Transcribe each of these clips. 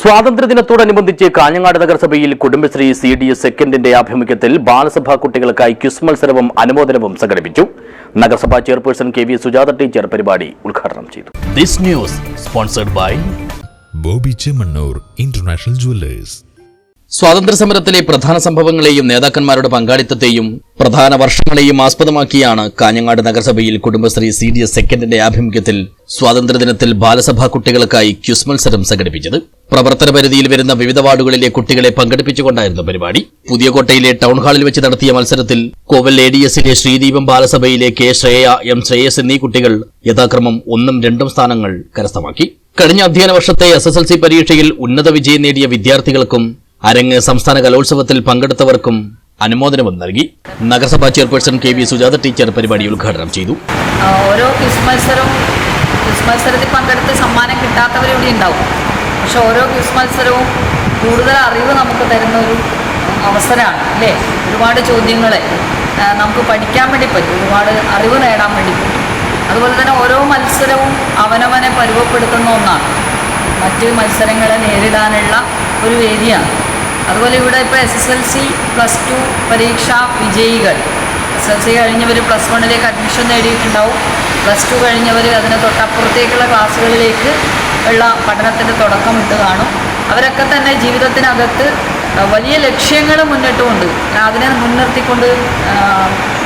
സ്വാതന്ത്ര്യദിനത്തോടനുബന്ധിച്ച് കാഞ്ഞങ്ങാട് നഗരസഭയിൽ Kudumbashree C D S സെക്കൻഡിന്റെ ആഭിമുഖ്യത്തിൽ ബാലസഭാ കുട്ടികൾക്കായി ക്യുസ് മത്സരവും അനുമോദനവും സംഘടിപ്പിച്ചു. നഗരസഭാ chairperson K V Sujatha teacher പരിപാടി ഉദ്ഘാടനം ചെയ്തു. This news sponsored by Bobby Chemmanur international jewellers. സ്വാതന്ത്ര്യ സമരത്തിലെ പ്രധാന സംഭവങ്ങളെയും നേതാക്കന്മാരുടെ പങ്കാളിത്തത്തെയും പ്രധാന വർഷങ്ങളെയും ആസ്പദമാക്കിയാണ് കാഞ്ഞങ്ങാട് നഗരസഭയിൽ കുടുംബശ്രീ സി ഡി എസ് സെക്കൻഡിന്റെ ആഭിമുഖ്യത്തിൽ സ്വാതന്ത്ര്യദിനത്തിൽ ബാലസഭാ കുട്ടികൾക്കായി ക്യുസ് മത്സരം സംഘടിപ്പിച്ചത്. പ്രവർത്തന പരിധിയിൽ വരുന്ന വിവിധ വാർഡുകളിലെ കുട്ടികളെ പങ്കെടുപ്പിച്ചുകൊണ്ടായിരുന്നു പരിപാടി. പുതിയ കോട്ടയിലെ ടൗൺ ഹാളിൽ വെച്ച് നടത്തിയ മത്സരത്തിൽ കോവൽ എ ഡി എസിലെ ശ്രീദീപം ബാലസഭയിലെ കെ ശ്രേയ എം ശ്രേയസ് എന്നീ കുട്ടികൾ യഥാക്രമം ഒന്നും രണ്ടും സ്ഥാനങ്ങൾ കരസ്ഥമാക്കി. കഴിഞ്ഞ അധ്യയന വർഷത്തെ എസ് എസ് എൽ സി പരീക്ഷയിൽ ഉന്നത വിജയം നേടിയ വിദ്യാർത്ഥികൾക്കും അരങ്ങ് സംസ്ഥാന കലോത്സവത്തിൽ പങ്കെടുത്തവർക്കും അനുമോദനവും നൽകി. നഗരസഭാ chairperson K V Sujatha teacher പരിപാടി ഉദ്ഘാടനം ചെയ്തു. ഓരോ ക്വിസ് മത്സരവും ക്വിസ് മത്സരത്തിൽ പങ്കെടുത്ത് സമ്മാനം കിട്ടാത്തവരിവിടെ ഉണ്ടാവും. പക്ഷെ ഓരോ ക്വിസ് മത്സരവും കൂടുതൽ അറിവ് നമുക്ക് തരുന്ന ഒരു അവസരമാണ് അല്ലേ? ഒരുപാട് ചോദ്യങ്ങളെ നമുക്ക് പഠിക്കാൻ വേണ്ടി പറ്റും ഒരുപാട് അറിവ് നേടാൻ വേണ്ടി പറ്റും. അതുപോലെ തന്നെ ഓരോ മത്സരവും അവനവനെ പരുവപ്പെടുത്തുന്ന ഒന്നാണ്. മറ്റ് മത്സരങ്ങളെ നേരിടാനുള്ള ഒരു വേദിയാണ്. അതുപോലെ ഇവിടെ ഇപ്പോൾ S S L C plus two പരീക്ഷ വിജയികൾ. എസ് എൽ സി കഴിഞ്ഞവർ പ്ലസ് വണ്ണിലേക്ക് അഡ്മിഷൻ നേടിയിട്ടുണ്ടാവും. പ്ലസ് ടു കഴിഞ്ഞവർ അതിന് തൊട്ടപ്പുറത്തേക്കുള്ള ക്ലാസ്സുകളിലേക്ക് ഉള്ള പഠനത്തിന്റെ തുടക്കമിട്ട് കാണും. അവരൊക്കെ തന്നെ ജീവിതത്തിനകത്ത് വലിയ ലക്ഷ്യങ്ങൾ മുന്നിട്ടുമുണ്ട്. അതിനെ മുൻനിർത്തിക്കൊണ്ട്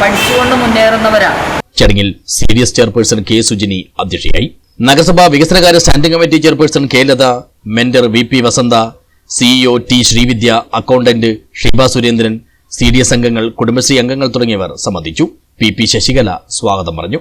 പഠിച്ചുകൊണ്ട് മുന്നേറുന്നവരാണ് ചടങ്ങിൽ സീരിയസ് ചെയർപേഴ്സൺ കെ സുജിനി അധ്യക്ഷയായി. നഗരസഭാ വികസനകാര്യ standing committee chairperson K Latha mentor V P Vasantha CEO T Sreevidya accountant Shiba Surendran C D S അംഗങ്ങൾ കുടുംബശ്രീ അംഗങ്ങൾ തുടങ്ങിയവർ സംബന്ധിച്ചു. പി പി ശശികല സ്വാഗതം പറഞ്ഞു.